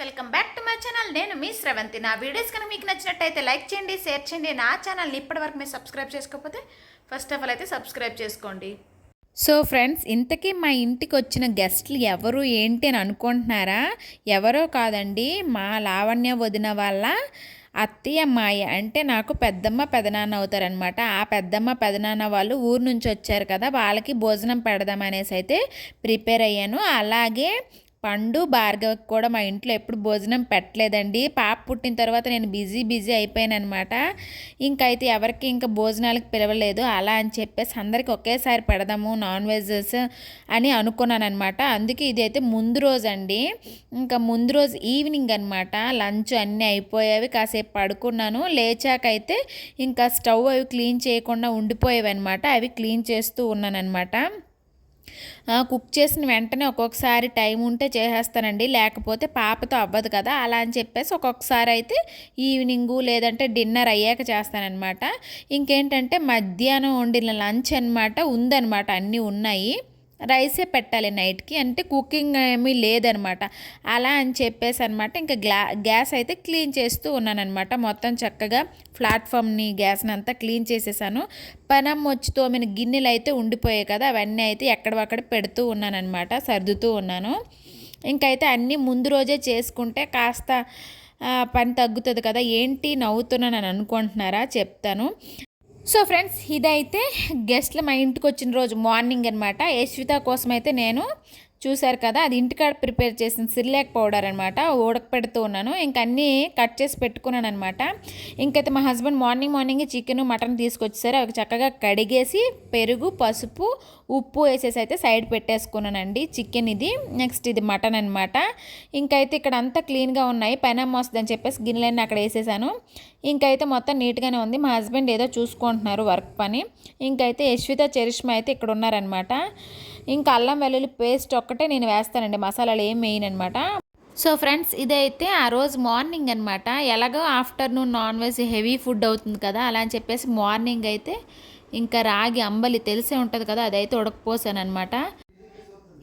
Welcome back to my channel. నేను మీ శ్రవంతి నా వీడియోస్ కనుక మీకు నచ్చినట్టయితే లైక్ చేయండి షేర్ చేయండి. నా ఛానల్ని ఇప్పటివరకు మీరు సబ్స్క్రైబ్ చేసుకోకపోతే ఫస్ట్ ఆఫ్ ఆల్ అయితే సబ్స్క్రైబ్ చేసుకోండి. సో ఫ్రెండ్స్ ఇంతకీ మా ఇంటికి వచ్చిన గెస్ట్లు ఎవరు ఏంటి అని అనుకుంటున్నారా? ఎవరో కాదండి మా లావణ్య వదిన వాళ్ళ అత్తయ్య మాయ. అంటే నాకు పెద్దమ్మ పెదనాన్న అవుతారనమాట ఆ పెద్దమ్మ పెదనాన్న వాళ్ళు ఊరు నుంచి వచ్చారు కదా వాళ్ళకి భోజనం పెడదామనేసి అయితే ప్రిపేర్ అయ్యాను. అలాగే పండు భార్గవకి కూడా మా ఇంట్లో ఎప్పుడు భోజనం పెట్టలేదండి. పాప పుట్టిన తర్వాత నేను బిజీ బిజీ అయిపోయాను అనమాట ఇంకైతే ఎవరికి ఇంకా భోజనాలకు పిలవలేదు. అలా అని చెప్పేసి అందరికి ఒకేసారి పెడదాము నాన్ వెజెస్ అని అనుకున్నాను అనమాట అందుకే ఇది అయితే ముందు రోజు అండి ఇంకా ముందు రోజు ఈవినింగ్ అనమాట లంచ్ అన్నీ అయిపోయేవి కాసేపు పడుకున్నాను. లేచాకైతే ఇంకా స్టవ్ అవి క్లీన్ చేయకుండా ఉండిపోయేవి అనమాట అవి క్లీన్ చేస్తూ ఉన్నాను అనమాట కుక్ చేసిన వెంటనే ఒక్కొక్కసారి టైం ఉంటే చేసేస్తానండి. లేకపోతే పాపతో అవ్వదు కదా అలా అని చెప్పేసి ఒక్కొక్కసారి అయితే ఈవినింగు లేదంటే డిన్నర్ అయ్యాక చేస్తానన్నమాట. ఇంకేంటంటే మధ్యాహ్నం వండిన లంచ్ అనమాట ఉందన్నమాట అన్నీ ఉన్నాయి. రైసే పెట్టాలి నైట్కి. అంటే కుకింగ్ ఏమీ లేదనమాట. అలా అని చెప్పేసి అనమాట. ఇంకా గ్లా గ్యాస్ అయితే క్లీన్ చేస్తూ ఉన్నానమాట మొత్తం చక్కగా ప్లాట్ఫామ్ని గ్యాస్ని అంతా క్లీన్ చేసేసాను. పనం వచ్చి తోమిన గిన్నెలు అయితే ఉండిపోయాయి కదా. అవన్నీ అయితే ఎక్కడవక్కడ పెడుతూ ఉన్నానమాట సర్దుతూ ఉన్నాను. ఇంకైతే అన్నీ ముందు రోజే చేసుకుంటే కాస్త పని తగ్గుతుంది కదా. ఏంటి నవ్వుతున్నానని అనుకుంటున్నారా? చెప్తాను. సో ఫ్రెండ్స్ ఇదైతే గెస్ట్లు మా ఇంటికి వచ్చిన రోజు మార్నింగ్ అనమాట యశ్విత కోసం అయితే నేను చూశారు కదా అది ఇంటికాడ ప్రిపేర్ చేసిన సిర్లాక్ పౌడర్ అనమాట ఉడకపెడుతూ ఉన్నాను. ఇంక అన్నీ కట్ చేసి పెట్టుకున్నాను అనమాట ఇంకైతే మా husband morning morning chicken mutton తీసుకొచ్చేసారు. అవి చక్కగా కడిగేసి పెరుగు పసుపు ఉప్పు వేసేసి అయితే సైడ్ పెట్టేసుకున్నానండి. చికెన్ ఇది. నెక్స్ట్ ఇది మటన్ అనమాట ఇంకైతే ఇక్కడ అంతా క్లీన్గా ఉన్నాయి. పైన మోస్తుందని చెప్పేసి గిన్నెలన్నీ అక్కడ వేసేసాను. ఇంకైతే మొత్తం నీట్గానే ఉంది. మా హస్బెండ్ ఏదో చూసుకుంటున్నారు వర్క్ పని. ఇంకైతే యశ్విత చరిష్మ అయితే ఇక్కడ ఉన్నారనమాట ఇంకా అల్లం వెల్లుల్లి పేస్ట్ ఒక్కటే నేను వేస్తానండి. మసాలాలు ఏం వేయను అనమాట సో ఫ్రెండ్స్ ఇదైతే ఆ రోజు మార్నింగ్ అనమాట ఎలాగో afternoon non veg heavy food అవుతుంది కదా అలా అని చెప్పేసి మార్నింగ్ అయితే ఇంకా రాగి అంబలి తెలిసే ఉంటుంది కదా అదైతే ఉడకపోసాను అనమాట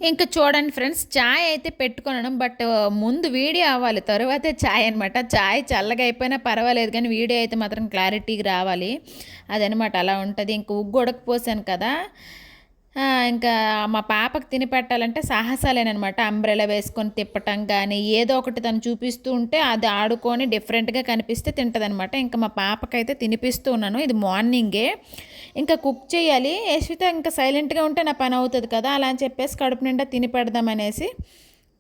ఇంకా చూడండి ఫ్రెండ్స్ చాయ్ అయితే పెట్టుకున్నాను బట్ ముందు వీడియో అవ్వాలి తర్వాతే చాయ్ అనమాట చాయ్ చల్లగా అయిపోయినా పర్వాలేదు కానీ వీడియో అయితే మాత్రం క్లారిటీగా రావాలి. అదనమాట అలా ఉంటుంది. ఇంక ఉగ్గు ఉడకపోసాను కదా. ఇంకా మా పాపకు తిని పెట్టాలంటే సాహసాలేనమాట అంబ్రెలా వేసుకొని తిప్పటం కానీ ఏదో ఒకటి తను చూపిస్తూ ఉంటే అది ఆడుకొని డిఫరెంట్గా కనిపిస్తే తింటదనమాట ఇంకా మా పాపకైతే తినిపిస్తూ ఉన్నాను. ఇది మార్నింగే. ఇంకా కుక్ చేయాలి. యశ్విత ఇంకా సైలెంట్గా ఉంటే నా పని అవుతుంది కదా అలా అని చెప్పేసి కడుపు నిండా తిని పెడదామనేసి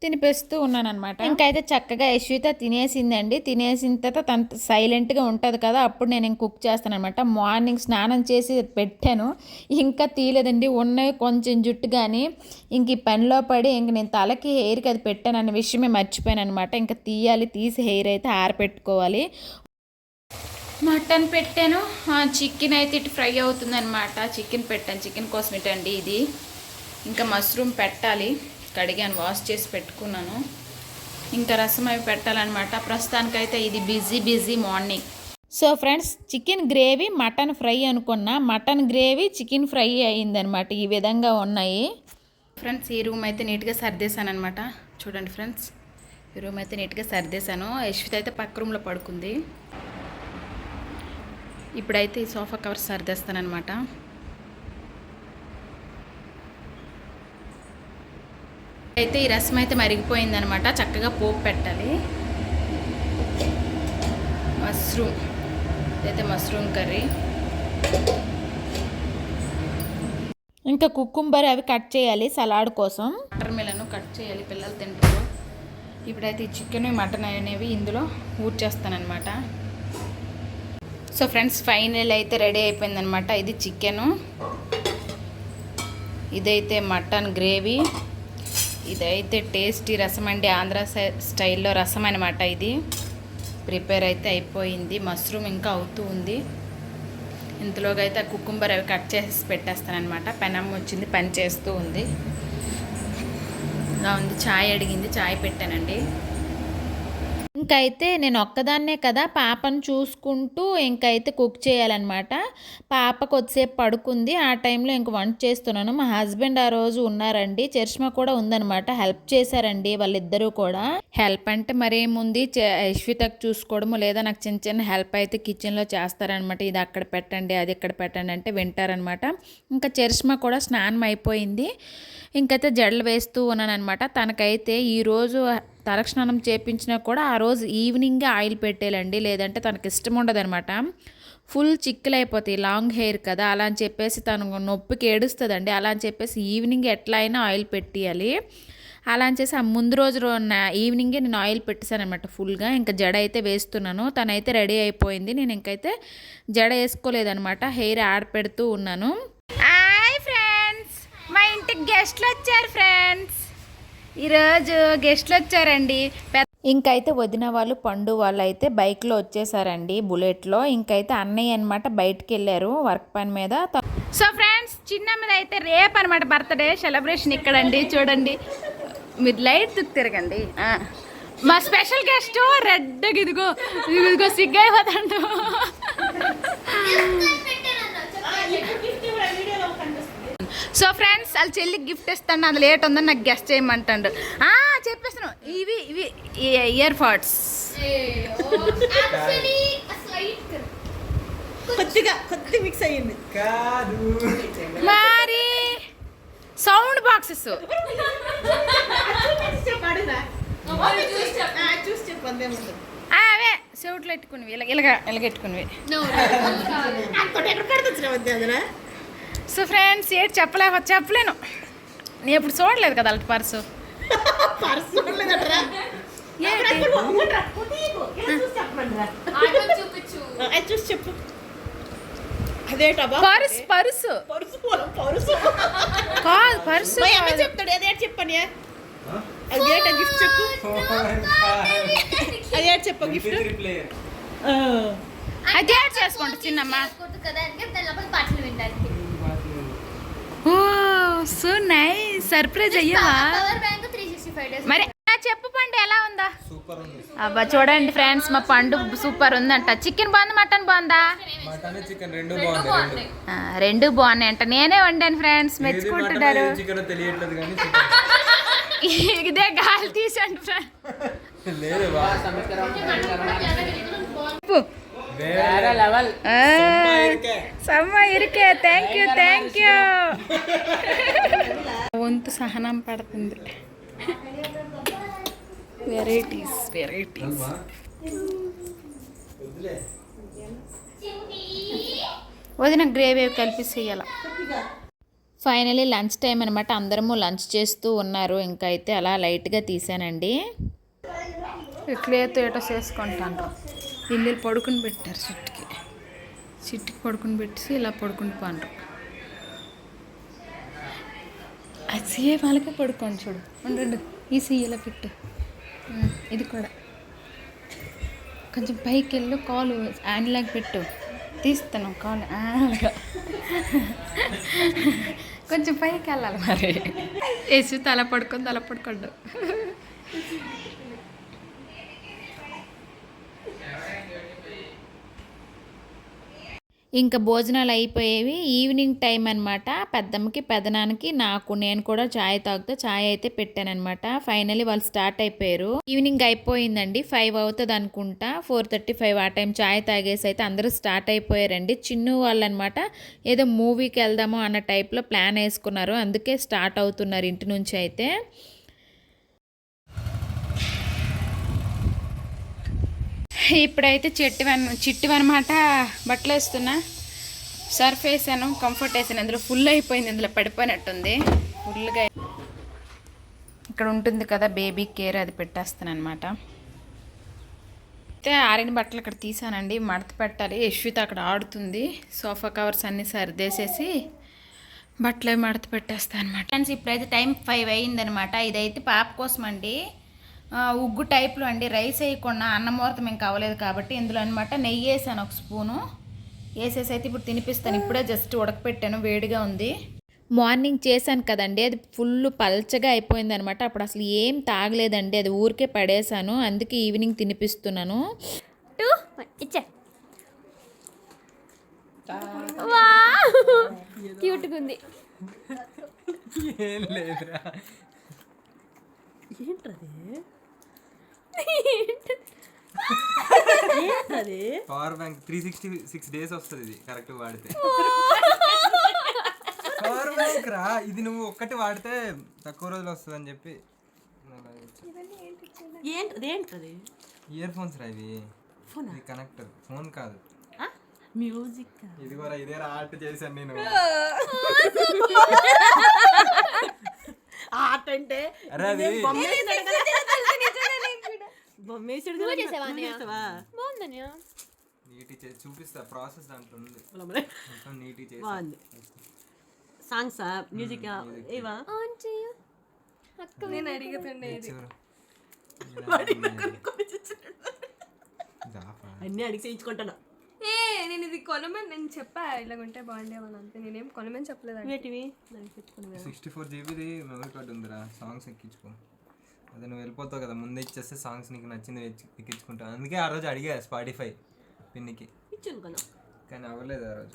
తినిపిస్తూ ఉన్నాను అనమాట ఇంకైతే చక్కగా యశ్విత తినేసిందండి. తినేసిన తర్వాత తన సైలెంట్గా ఉంటుంది కదా అప్పుడు నేను ఇంక కుక్ చేస్తాను అనమాట మార్నింగ్ స్నానం చేసి పెట్టాను. ఇంకా తీయలేదండి. ఉన్నవి కొంచెం జుట్టు కానీ ఇంక ఈ పనిలో పడి ఇంక నేను తలకి హెయిర్కి అది పెట్టాను అన్న విషయమే మర్చిపోయాను అనమాట ఇంకా తీయాలి తీసి హెయిర్ అయితే ఆరపెట్టుకోవాలి. మటన్ పెట్టాను. చికెన్ అయితే ఇటు ఫ్రై అవుతుందన్నమాట. చికెన్ పెట్టాను. చికెన్ కోసం ఇటండి ఇది. ఇంకా మష్రూమ్ పెట్టాలి. కడిగాను వాష్ చేసి పెట్టుకున్నాను. ఇంకా రసం అవి పెట్టాలన్నమాట. ప్రస్తుతానికైతే ఇది busy busy morning so friends chicken gravy mutton fry అనుకున్నా. మటన్ గ్రేవీ చికెన్ ఫ్రై అయ్యిందనమాట ఈ విధంగా ఉన్నాయి. ఫ్రెండ్స్ ఈ రూమ్ అయితే నీట్గా సర్దేశాను అనమాట చూడండి ఫ్రెండ్స్ ఈ రూమ్ అయితే నీట్గా సర్దేశాను. యశ్విత అయితే పక్క రూమ్లో పడుకుంది. ఇప్పుడైతే ఈ సోఫా కవర్ సర్దేస్తానమాట అయితే ఈ రసం అయితే మరిగిపోయిందనమాట. చక్కగా పోపు పెట్టాలి. మష్రూమ్. ఇదైతే మష్రూమ్ కర్రీ. ఇంకా కుక్కుంబర్ అవి కట్ చేయాలి సలాడ్ కోసం. వాటర్ మిలను కట్ చేయాలి పిల్లలు తింటారు. ఇప్పుడైతే ఈ చికెన్ మటన్ అనేవి ఇందులో ఊడ్చేస్తానమాట సో ఫ్రెండ్స్ ఫైనల్ అయితే రెడీ అయిపోయిందనమాట. ఇది చికెను. ఇదైతే మటన్ గ్రేవీ. ఇదైతే టేస్టీ రసం అండి. ఆంధ్ర స్టైల్లో రసం అనమాట ఇది. ప్రిపేర్ అయితే అయిపోయింది. మష్రూమ్ ఇంకా అవుతూ ఉంది. ఇంతలోగా అయితే కుకుంబర్ అవి కట్ చేసి పెట్టేస్తానమాట పెనమ్మ వచ్చింది పని చేస్తూ ఉంది. ఇలా ఉంది చాయ్ అడిగింది చాయ్ పెట్టానండి. ఇంకైతే నేను ఒక్కదాన్నే కదా పాపను చూసుకుంటూ ఇంకైతే కుక్ చేయాలన్నమాట. పాప కొద్దిసేపు పడుకుంది. ఆ టైంలో ఇంక వంట చేస్తున్నాను. మా హస్బెండ్ ఆ రోజు ఉన్నారండి. చరిష్మా కూడా ఉందన్నమాట. హెల్ప్ చేశారండి వాళ్ళిద్దరూ కూడా. హెల్ప్ అంటే మరేముంది? చ- యశ్వితకు చూసుకోవడము లేదా నాకు చిన్న చిన్న హెల్ప్ అయితే కిచెన్లో చేస్తారనమాట ఇది అక్కడ పెట్టండి అది ఇక్కడ పెట్టండి అంటే వింటారనమాట ఇంకా చర్ష్మ కూడా స్నానం అయిపోయింది. ఇంకైతే జడలు వేస్తూ ఉన్నాను అనమాట తనకైతే ఈరోజు తలస్నానం చేపించినా కూడా ఆ రోజు ఈవినింగే ఆయిల్ పెట్టేయాలండి. లేదంటే తనకి ఇష్టం ఉండదనమాట ఫుల్ చిక్కులు అయిపోతాయి లాంగ్ హెయిర్ కదా. అలా అని చెప్పేసి తను నొప్పికి ఏడుస్తుందండి. అలా అని చెప్పేసి ఈవినింగ్ ఎట్లా అయినా ఆయిల్ పెట్టేయాలి. అలా అని చేసి ఆ ముందు రోజు ఈవినింగే నేను ఆయిల్ పెట్టేశాను అనమాట ఫుల్గా. ఇంకా జడ అయితే వేస్తున్నాను. తనైతే రెడీ అయిపోయింది. నేను ఇంకైతే జడ వేసుకోలేదనమాట హెయిర్ ఆడపెడుతూ ఉన్నాను. Hi friends! మా ఇంటికి గెస్ట్లు వచ్చారు ఫ్రెండ్స్! ఈరోజు గెస్ట్లు వచ్చారండి. ఇంకైతే వదిన వాళ్ళు పండు వాళ్ళు అయితే బైక్లో వచ్చేసారండి బుల్లెట్లో. ఇంకైతే అన్నయ్య అనమాట బయటికి వెళ్ళారు వర్క్ పని మీద. సో ఫ్రెండ్స్ చిన్నమ్మది అయితే రేపు అనమాట బర్త్డే సెలబ్రేషన్ ఇక్కడండి చూడండి. మీరు లైట్ తిరగండి. మా స్పెషల్ గెస్ట్ రెడ్ ఇదిగో ఇదిగో సిగ్గైపోతాడు. సో ఫ్రెండ్స్ వాళ్ళ చెల్లికి గిఫ్ట్ ఇస్తాను అది లేట్ ఉందని నాకు గెస్ట్ చేయమంటాడు. ఆ, చెప్పేస్తాను ఇవి ఇవి ఇయర్ ఫాడ్స్ కొద్దిగా కొద్ది మిక్స్ అయ్యింది. కాదు. మరి సౌండ్ బాక్సెస్ అవే చెవుట్లు పెట్టుకునివి ఇలా ఇలాగ ఇలాగెట్టుకునివి ఎక్కడ కడతొచ్చినావు అదేనా? సో ఫ్రెండ్స్ ఏంటి చెప్పలేక చెప్పలేను. నేను ఎప్పుడు చూడలేదు కదా అలాంటి పర్సు. పర్సు అది చూసి చెప్పు. అదేటబ్బా? Purse purse. పరుసు పోలం పరుసు. కాదు పర్సు చెప్తాడు? అదేంటి చెప్పని అదేట గిఫ్ట్ చెప్పు. అదేంటి చెప్పు గిఫ్ట్. అదే చేసుకుంటా చిన్నమ్మ. పాటలు వినడానికి ఓ సో నైస్. సర్ప్రైజ్ అయ్యావా? మరి చెప్పు పండు ఎలా ఉందా? సూపర్ ఉంది అబ్బా చూడండి ఫ్రెండ్స్ మా పండు సూపర్ ఉందంట. చికెన్ బాగుంది మటన్ బాగుందా? రెండు బాగుంది రెండు. ఆ, రెండు బాగున్నాయి అంట. నేనే వండాను ఫ్రెండ్స్ మెచ్చుకుంటున్నారు. ఇదే గాలి తీసండి friend thank you thank you వంతు సహనం పడుతుంది వెరైటీస్ వెరైటీస్ వదిన గ్రేవీ కలిపి చేయాల ఫైనలీ లంచ్ టైం అనమాట అందరము లంచ్ చేస్తూ ఉన్నారు. ఇంకైతే అలా లైట్గా తీసానండి. ఇట్లేతో ఏటో చేసుకుంటాను. ఇల్లు పడుకుని పెట్టారు చిట్టుకి. చిట్టుకి పడుకుని పెట్టి ఇలా పడుకుని పండ్రు. అది సీఏ వాళ్ళకే పడుకోండి చూడు. ఉండు ఈ సీఏలో పెట్టు. ఇది కూడా. కొంచెం పైకి వెళ్ళు కాలు యాన్లాగ్ పెట్టు. తీస్తాను కాలు ఆ, కొంచెం పైకి వెళ్ళాలి మరి. వేసి తల పడుకొని తల పడుకోండు. ఇంకా భోజనాలు అయిపోయేవి ఈవినింగ్ టైం అనమాట పెద్దమ్మకి పెదనాన్నకి నాకు నేను కూడా చాయ్ తాగుతా చాయ్ అయితే పెట్టానమాట ఫైనలీ వాళ్ళు స్టార్ట్ అయిపోయారు. ఈవినింగ్ అయిపోయిందండి. ఫైవ్ అవుతుంది అనుకుంటా. ఫోర్ థర్టీ ఫైవ్ ఆ టైం చాయ్ తాగేసి అయితే అందరూ స్టార్ట్ అయిపోయారండి. చిన్ను వాళ్ళు అనమాట ఏదో మూవీకి వెళ్దాము అన్న టైప్లో ప్లాన్ వేసుకున్నారు. అందుకే స్టార్ట్ అవుతున్నారు ఇంటి నుంచి అయితే. ఇప్పుడైతే చెట్టు వన్ చిట్టు అనమాట బట్టలు వేస్తున్నా. సర్ఫ్ వేసాను కంఫర్ట్ వేసాను. అందులో ఫుల్ అయిపోయింది ఇందులో పడిపోయినట్టుంది. ఫుల్గా ఇక్కడ ఉంటుంది కదా బేబీ కేర్ అది పెట్టేస్తాను అనమాట అయితే ఆరిన బట్టలు ఇక్కడ తీసానండి. మడత పెట్టాలి. యశ్విత అక్కడ ఆడుతుంది. సోఫా కవర్స్ అన్నీ సర్దేసేసి బట్టలు మడత పెట్టేస్తాను అనమాట ఫ్రెండ్స్ ఇప్పుడైతే టైం ఫైవ్ అయ్యిందనమాట ఇదైతే పాప కోసం అండి ఉగ్గు టైప్లో అండి. రైస్ వేయకుండా అన్నమూరతం ఇంకా అవ్వలేదు కాబట్టి ఇందులో అనమాట నెయ్యి వేసాను ఒక స్పూను. వేసేసి అయితే ఇప్పుడు తినిపిస్తాను. ఇప్పుడే జస్ట్ ఉడకపెట్టాను. వేడిగా ఉంది. మార్నింగ్ చేశాను కదండి. అది ఫుల్ పల్చగా అయిపోయింది అనమాట అప్పుడు అసలు ఏం తాగలేదండి. అది ఊరికే పడేశాను. అందుకే ఈవినింగ్ తినిపిస్తున్నాను. టూ ఇచ్చే. క్యూట్గా ఉంది. ఏం power bank three sixty six days వస్తుంది ఇది. కరెక్ట్ వాడితే. పవర్ బ్యాంక్ రా ఇది నువ్వు ఒక్కటి వాడితే తక్కువ రోజులు వస్తుంది అని చెప్పి ఏంటది ఇయర్ ఫోన్స్ రా ఇవి. ఇది కనెక్టర్ ఫోన్ కాదు. మ్యూజిక్ ఇది కూడా ఇదే ఆర్ట్ చేశాను నేను. ఆర్ట్ అంటే బాగుందన్యా నీటి చేసి చూపిస్తా ప్రాసెస్ దాంట్లో ఉంది. నీటి చేసి. బాగుంది. సాంగ్సా? మ్యూజిక్? ఇవా? ఆన్ చెయ్యు అక్క నేను అడిగుతుండే. జాఫా. అన్నీ అడిగి చేయించుకుంటాను ఏ నేను ఇది కొనమని నేను చెప్పా ఇలాగుంటే బాగుండేవాళ్ళు అంతే. నేనేం కొనమని చెప్పలేదు సిక్స్టీ ఫోర్ జీబీది మెమరీ కార్డు ఉందిరా. సాంగ్స్ ఎక్కించుకో. అదే నువ్వు వెళ్ళిపోతావు కదా ముందే ఇచ్చేస్తే సాంగ్స్ నీకు నచ్చింది ఎక్కి- ఎక్కించుకుంటావు అందుకే ఆ రోజు అడిగా స్పాటిఫై పిన్నికి. ఇచ్చాను కదా కానీ అవ్వలేదు ఆ రోజు.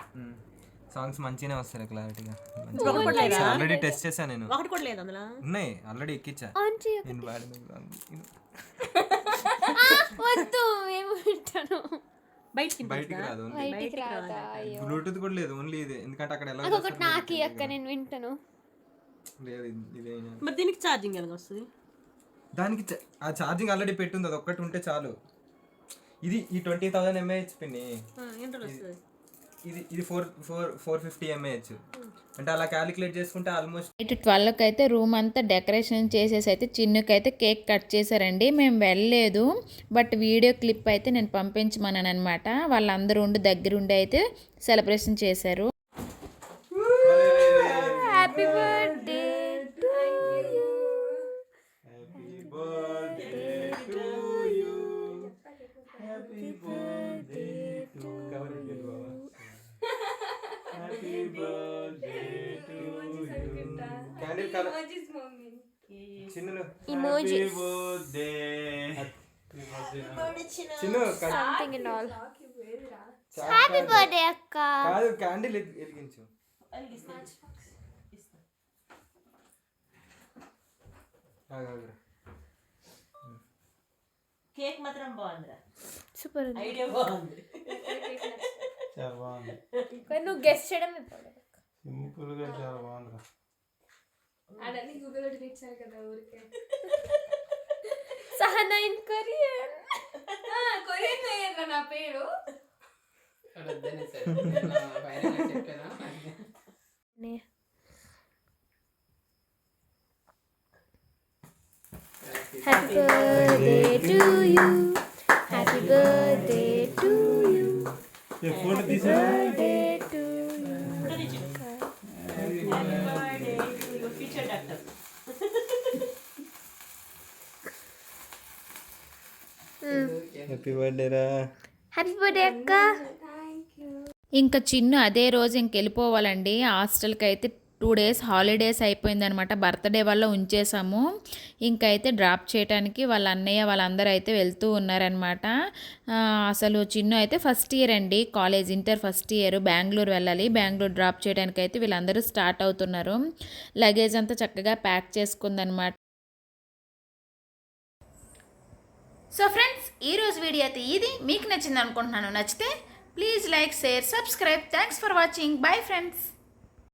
సాంగ్స్ మంచిగానే వస్తాయి క్లారిటీగా? ఆల్రెడీ టెస్ట్ చేశాను నేను. ఒకటి కూడా లేదు అందులో? ఉన్నాయి. ఆల్రెడీ ఎక్కించా. నేను వాడిన. వద్దు. మేము వింటాను బయటికి బయటికి రాదు బ్లూటూత్ కూడా లేదు ఓన్లీ ఇదే. ఎందుకంటే అక్కడ ఎలా ఒకటి నాకు అక్క నేను వింటాను. లేదు ఇది- మరి దీనికి ఛార్జింగ్ ఎలాగ వస్తుంది దానికి ఆ ఛార్జింగ్ ఆల్రెడీ పెట్టుంది అది ఒక్కటి ఉంటే చాలు. ఇది ఈ ట్వంటీ థౌసండ్ ఎంఏహెచ్ పిన్ని ఇది ఇది four four four fifty M A H అంటే అలా క్యాలిక్యులేట్ చేసుకుంటే ఆల్మోస్ట్ నైట్ ట్వెల్వ్కి అయితే రూమ్ అంతా డెకరేషన్ చేసేసి అయితే చిన్నుకైతే కేక్ కట్ చేశారండి. మేము వెళ్ళలేదు. బట్ వీడియో క్లిప్ అయితే నేను పంపించమన్నాను అనమాట వాళ్ళందరూ ఉండి దగ్గరుండి అయితే సెలబ్రేషన్ చేశారు. హ్యాపీ క్యాండిల్ కలర్ చిన్నులు Emojis. చిన్ను క- something and all happy birthday అక్క కాదు క్యాండిల్ వెలిగించు. కేక్ మాత్రం బాగుందిరా సూపర్ ఐడియా బాగుంది చాలా బాగుంది. నువ్వు గెస్ట్ చేయడం సింపుల్గా చాలా బాగుందిరా. అడని గూగుల్ డిలీట్ చేయాలి కదా ఊరికే. సహనా ఇన్ కొరియన్ కొరియన్ అయ్యారా నా పేరు. To you happy birthday to you photo తీసా birthday to future doctor happy birthday రా హ్యాపీ బర్త్డే అక్క ఇంకా చిన్ను అదే రోజు ఇంక వెళ్ళిపోవాలండి. హాస్టల్కి అయితే టూ డేస్ హాలిడేస్ అయిపోయిందనమాట. బర్త్డే వల్ల ఉంచేసాము. ఇంకైతే డ్రాప్ చేయడానికి వాళ్ళ అన్నయ్య వాళ్ళందరూ అయితే వెళ్తూ ఉన్నారనమాట. అసలు చిన్ను అయితే ఫస్ట్ ఇయర్ అండి. College inter first year Bengaluru వెళ్ళాలి. బెంగళూరు డ్రాప్ చేయడానికి అయితే వీళ్ళందరూ స్టార్ట్ అవుతున్నారు. లగేజ్ అంతా చక్కగా ప్యాక్ చేసుకుందనమాట. సో ఫ్రెండ్స్ ఈరోజు వీడియో అయితే ఇది. మీకు నచ్చింది అనుకుంటున్నాను నచ్చితే please like share subscribe. Thanks for watching. Bye friends.